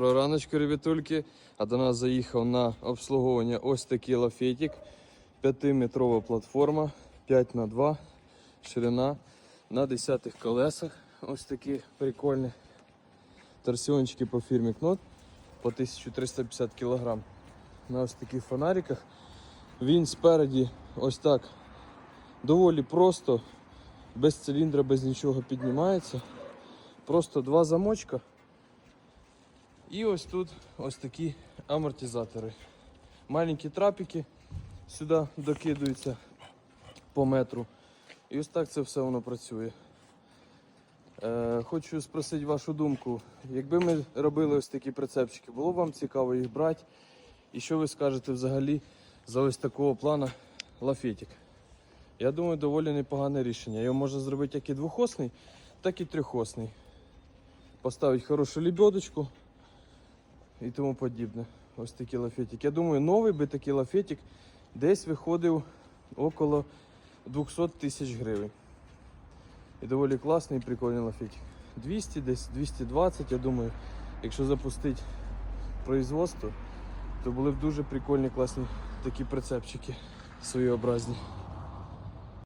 Доброго раночку, ребятульки. А до нас заїхав на обслуговування ось такий лафетик. 5-метрова платформа, 5 на 2 ширина на 10 колесах. Ось такі прикольні торсіончики по фірмі Кнот по 1350 кг. На ось таких фонариках. Він спереді ось так доволі просто, без циліндра, без нічого піднімається. Просто два замочка. І ось тут ось такі амортизатори. Маленькі трапики сюди докидуються по метру. І ось так це все воно працює. Е, хочу спросити вашу думку. Якби ми робили ось такі прицепчики, було б вам цікаво їх брати? І що ви скажете взагалі за ось такого плана лафетик? Я думаю, доволі непогане рішення. Його можна зробити як і двохосний, так і трьохосний. Поставити хорошу лебедочку і тому подібне. Ось такий лафетик. Я думаю, новий би такий лафетик десь виходив около 200 тисяч гривень. І доволі класний і прикольний лафетик. 200, десь 220, я думаю, якщо запустити производство, то були б дуже прикольні, класні такі прицепчики своєобразні.